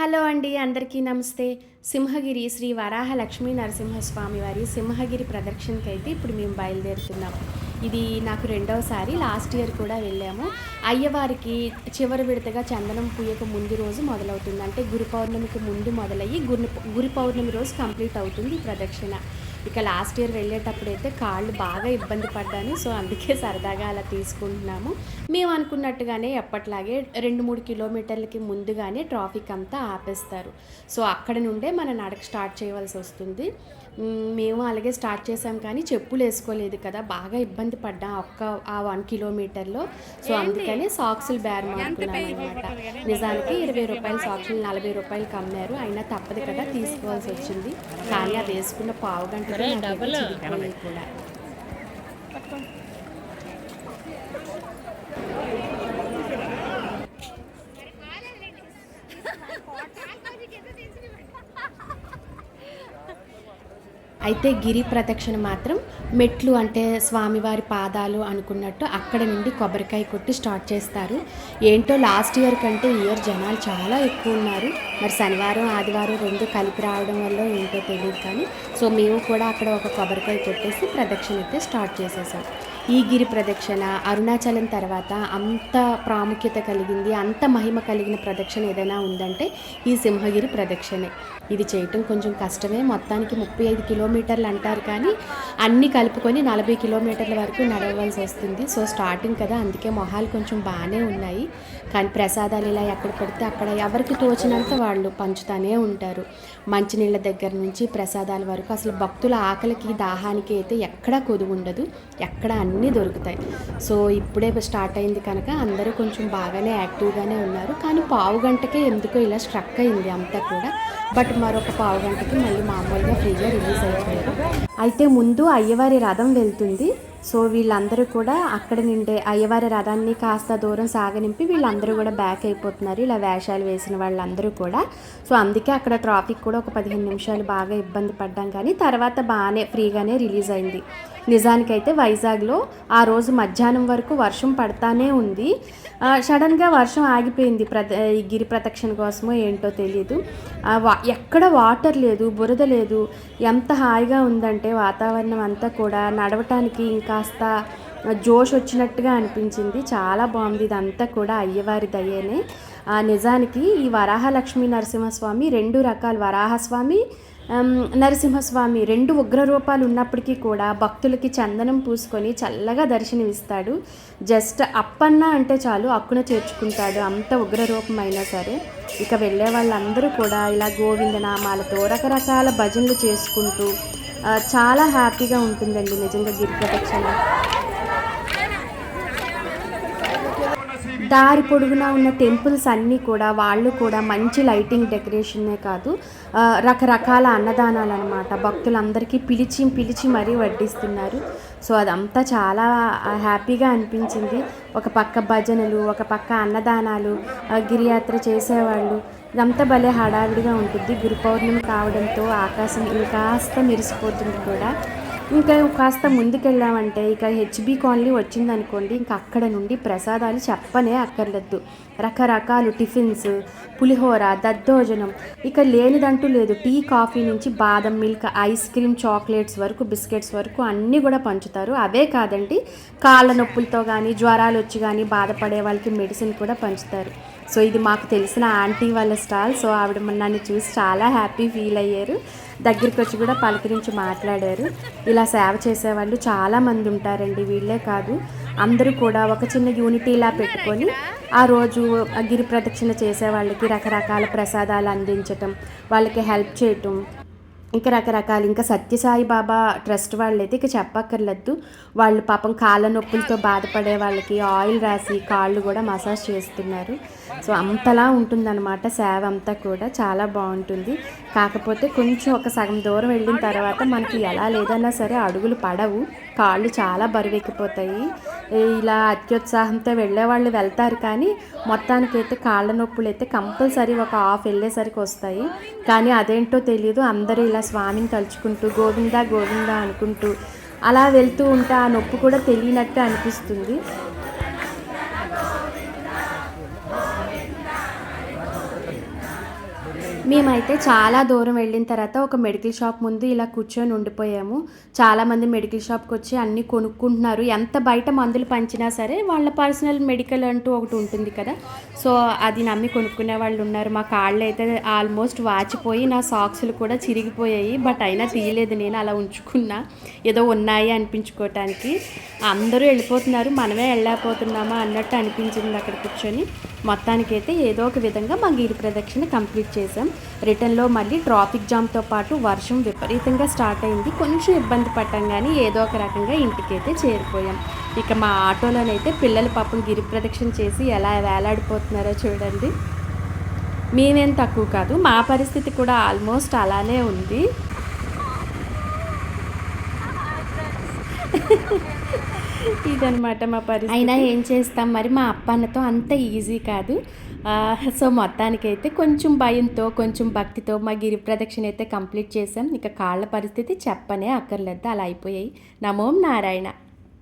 Hello అండి అందరికీ నమస్తే. సింహగిరి శ్రీ వరాహ లక్ష్మీ నరసింహస్వామి వారి సింహగిరి ప్రదక్షిణకి అయితే ఇప్పుడు మేము బయలుదేరుతున్నాం. ఇది నాకు రెండవసారి లాస్ట్ ఇయర్ కూడా వెళ్ళాము. అయ్యవారికి చివరి విడతగా చందనం పూయక ముందు రోజు మొదలవుతుంది. అంటే గురు పౌర్ణమికి ముందు మొదలయ్యి గురు గురు పౌర్ణమి రోజు కంప్లీట్ అవుతుంది ఈ ప్రదక్షిణ. ఇక లాస్ట్ ఇయర్ వెళ్ళేటప్పుడు అయితే కాళ్ళు బాగా ఇబ్బంది పడ్డాను. సో అందుకే సరదాగా అలా తీసుకుంటున్నాము. మేము అనుకున్నట్టుగానే ఎప్పట్లాగే రెండు మూడు కిలోమీటర్లకి ముందుగానే ట్రాఫిక్ అంతా ఆపేస్తారు. సో అక్కడ నుండే మన నడక స్టార్ట్ చేయవలసి వస్తుంది. మేము అలాగే స్టార్ట్ చేసాం కానీ చెప్పులు వేసుకోలేదు కదా బాగా ఇబ్బంది పడ్డాం ఒక్క ఆ వన్ కిలోమీటర్లో. సో అందుకని సాక్సులు బేరం అనుకున్నాం అనమాట నిజానికి ఇరవై రూపాయల సాక్సులు నలభై రూపాయలకి అమ్మారు. అయినా తప్పదు కదా తీసుకోవాల్సి వచ్చింది. కానీ అది వేసుకున్న పావు చిరిగిపోయాయి కూడా అయితే గిరి ప్రదక్షిణ మాత్రం మెట్లు అంటే స్వామివారి పాదాలు అనుకున్నట్టు అక్కడ నుండి కొబ్బరికాయ కొట్టి స్టార్ట్ చేస్తారు. ఏంటో లాస్ట్ ఇయర్ కంటే ఇయర్ జనాలు చాలా ఎక్కువ ఉన్నారు. మరి శనివారం ఆదివారం రెండు కలిపి రావడం వల్ల ఏంటో తెలియదు కానీ సో మేము కూడా అక్కడ ఒక కొబ్బరికాయ కొట్టేసి ప్రదక్షిణ అయితే స్టార్ట్ చేసేసాం. ఈ గిరి ప్రదక్షిణ అరుణాచలం తర్వాత అంత ప్రాముఖ్యత కలిగింది అంత మహిమ కలిగిన ప్రదక్షిణ ఏదైనా ఉందంటే ఈ సింహగిరి ప్రదక్షిణే. ఇది చేయటం కొంచెం కష్టమే. మొత్తానికి ముప్పై ఐదు కిలోమీటర్లు అంటారు కానీ అన్నీ కలుపుకొని నలభై కిలోమీటర్ల వరకు నడవలసి వస్తుంది. సో స్టార్టింగ్ కదా అందుకే మొహాలు కొంచెం బాగానే ఉన్నాయి. కానీ ప్రసాదాలు ఇలా ఎక్కడ పడితే అక్కడ ఎవరికి తోచినంత వాళ్ళు పంచుతూనే ఉంటారు. మంచినీళ్ళ దగ్గర నుంచి ప్రసాదాల వరకు అసలు భక్తుల ఆకలికి దాహానికి అయితే ఎక్కడా కొదువు ఉండదు. ఎక్కడ అన్నీ దొరుకుతాయి. సో ఇప్పుడే స్టార్ట్ అయింది కనుక అందరూ కొంచెం బాగానే యాక్టివ్గానే ఉన్నారు. కానీ పావు గంటకే ఎందుకో ఇలా స్ట్రక్ అయింది అంతా కూడా. బట్ మరొక పావు గంటకి మళ్ళీ మామూలుగా ఫ్రీగా రిలీజ్ అయిపోయారు. అయితే ముందు అయ్యవారి రథం వెళ్తుంది. సో వీళ్ళందరూ కూడా అక్కడ నుండే అయ్యవారి రథాన్ని కాస్త దూరం సాగనింపి వీళ్ళందరూ కూడా బ్యాక్ అయిపోతున్నారు. ఇలా వేషాలు వేసిన వాళ్ళందరూ కూడా. సో అందుకే అక్కడ ట్రాఫిక్ కూడా ఒక పదిహేను నిమిషాలు బాగా ఇబ్బంది పడ్డాం. కానీ తర్వాత బాగానే ఫ్రీగానే రిలీజ్ అయింది. నిజానికైతే వైజాగ్లో ఆ రోజు మధ్యాహ్నం వరకు వర్షం పడతానే ఉంది. సడన్గా వర్షం ఆగిపోయింది ప్రద ఈ గిరి ప్రదక్షిణ కోసమో ఏంటో తెలియదు ఆ, వా- ఎక్కడ వాటర్ లేదు బురద లేదు ఎంత హాయిగా ఉందంటే వాతావరణం అంతా కూడా నడవటానికి ఇంకాస్త జోష్ వచ్చినట్టుగా అనిపించింది. చాలా బాగుంది. ఇదంతా కూడా అయ్యవారి దయ్యనే ఆ, నిజానికి ఈ వరాహలక్ష్మీ నరసింహస్వామి రెండు రకాల వరాహస్వామి నరసింహస్వామి రెండు ఉగ్ర రూపాలు ఉన్నప్పటికీ కూడా భక్తులకి చందనం పూసుకొని చల్లగా దర్శనమిస్తాడు. జస్ట్ అప్పన్న అంటే చాలు అక్కున చేర్చుకుంటాడు. అంత ఉగ్రరూపం అయినా సరే ఇక వెళ్ళే వాళ్ళందరూ కూడా ఇలా గోవిందనామాలతో రకరకాల భజనలు చేసుకుంటూ చాలా హ్యాపీగా ఉంటుందండి నిజంగా గిరి ప్రదక్షిణ దారి పొడుగునా ఉన్న టెంపుల్స్ అన్నీ కూడా వాళ్ళు కూడా మంచి లైటింగ్ డెకరేషనే కాదు రకరకాల అన్నదానాలు అనమాట భక్తులందరికీ పిలిచి పిలిచి మరీ వడ్డిస్తున్నారు. సో అదంతా చాలా హ్యాపీగా అనిపించింది. ఒక పక్క భజనలు ఒక పక్క అన్నదానాలు గిరియాత్ర చేసేవాళ్ళు. ఇదంతా భలే హడావిడిగా ఉంటుంది. గురు పౌర్ణమి కావడంతో ఆకాశం ఇంకాస్త మెరిసిపోతుంది కూడా. ఇంకా కాస్త ముందుకెళ్ళామంటే ఇక హెచ్బి కాలనీ వచ్చిందనుకోండి ఇంకా అక్కడ నుండి ప్రసాదాలు చెప్పనే అక్కర్లేదు. రకరకాలు టిఫిన్స్ పులిహోర దద్దోజనం. ఇక లేనిదంటూ లేదు. టీ కాఫీ నుంచి బాదం మిల్క్ ఐస్ క్రీమ్ చాక్లెట్స్ వరకు బిస్కెట్స్ వరకు అన్నీ కూడా పంచుతారు. అవే కాదండి కాళ్ళ నొప్పులతో కానీ జ్వరాలు వచ్చి కానీ బాధపడే వాళ్ళకి మెడిసిన్ కూడా పంచుతారు. సో ఇది మాకు తెలిసిన ఆంటీ వాళ్ళ స్టాల్. సో ఆవిడ నన్ను చూసి చాలా హ్యాపీ ఫీల్ అయ్యారు. దగ్గరికి వచ్చి కూడా పలకరించి మాట్లాడారు. ఇలా సేవ చేసేవాళ్ళు చాలామంది ఉంటారండి వీళ్ళే కాదు. అందరూ కూడా ఒక చిన్న యూనిటీలా పెట్టుకొని ఆ రోజు గిరి ప్రదక్షిణ చేసే వాళ్ళకి రకరకాల ప్రసాదాలు అందించటం వాళ్ళకి హెల్ప్ చేయటం ఇంకా రకరకాలు ఇంకా సత్యసాయి బాబా ట్రస్ట్ వాళ్ళైతే ఇక చెప్పక్కర్లేదు. వాళ్ళు పాపం కాళ్ళ నొప్పులతో బాధపడే వాళ్ళకి ఆయిల్ రాసి కాళ్ళు కూడా మసాజ్ చేస్తున్నారు. సో అంతలా ఉంటుందన్నమాట సేవ అంతా కూడా. చాలా బాగుంటుంది. కాకపోతే కొంచెం ఒక సగం దూరం వెళ్ళిన తర్వాత మనకి ఎలా లేదన్నా సరే అడుగులు పడవు. కాళ్ళు చాలా బరువెక్కిపోతాయి. ఇలా అత్యుత్సాహంతో వెళ్ళే వాళ్ళు వెళ్తారు కానీ మొత్తానికైతే కాళ్ళ నొప్పులు అయితే కంపల్సరీ ఒక హాఫ్ వెళ్ళేసరికి వస్తాయి. కానీ అదేంటో తెలియదు అందరూ ఇలా స్వామిని తలుచుకుంటూ గోవిందా గోవిందా అనుకుంటూ అలా వెళ్తూ ఉంటే ఆ నొప్పి కూడా తెలియనట్టు అనిపిస్తుంది. మేమైతే చాలా దూరం వెళ్ళిన తర్వాత ఒక మెడికల్ షాప్ ముందు ఇలా కూర్చొని ఉండిపోయాము. చాలామంది మెడికల్ షాప్కి వచ్చి అన్నీ కొనుక్కుంటున్నారు. ఎంత బయట మందులు పంచినా సరే వాళ్ళ పర్సనల్ మెడికల్ అంటూ ఒకటి ఉంటుంది కదా. సో అది నమ్మి కొనుక్కునే వాళ్ళు ఉన్నారు. మా కాళ్ళు అయితే ఆల్మోస్ట్ వాచిపోయి నా సాక్స్లు కూడా చిరిగిపోయాయి. బట్ అయినా తీయలేదు. నేను అలా ఉంచుకున్నా. ఏదో ఉన్నాయి అనిపించుకోవటానికి అందరూ వెళ్ళిపోతున్నారు. మనమే వెళ్ళకపోతున్నామా అన్నట్టు అనిపించింది అక్కడ కూర్చొని. మొత్తానికైతే ఏదో ఒక విధంగా మా గిరి ప్రదక్షిణ కంప్లీట్ చేసాం రిటర్న్లో మళ్ళీ ట్రాఫిక్ జామ్తో పాటు వర్షం విపరీతంగా స్టార్ట్ అయింది. కొంచెం ఇబ్బంది పడ్డాం కానీ ఏదో ఒక రకంగా ఇంటికైతే చేరిపోయాం. ఇక మా ఆటోలోనైతే పిల్లలు పాపం గిరి ప్రదక్షిణ చేసి ఎలా వేలాడిపోతున్నారో చూడండి. మేమేం తక్కువ కాదు మా పరిస్థితి కూడా ఆల్మోస్ట్ అలానే ఉంది. ఇదనమాట మా పరిస్థితి. అయినా ఏం చేస్తాం? మరి మా అప్పన్నతో అంత ఈజీ కాదు. సో మొత్తానికైతే కొంచెం భయంతో కొంచెం భక్తితో మా గిరి ప్రదక్షిణ అయితే కంప్లీట్ చేసాం ఇక కాళ్ళ పరిస్థితి చెప్పనే అక్కర్లేదు. అలా అయిపోయాయి. నమోం నారాయణ.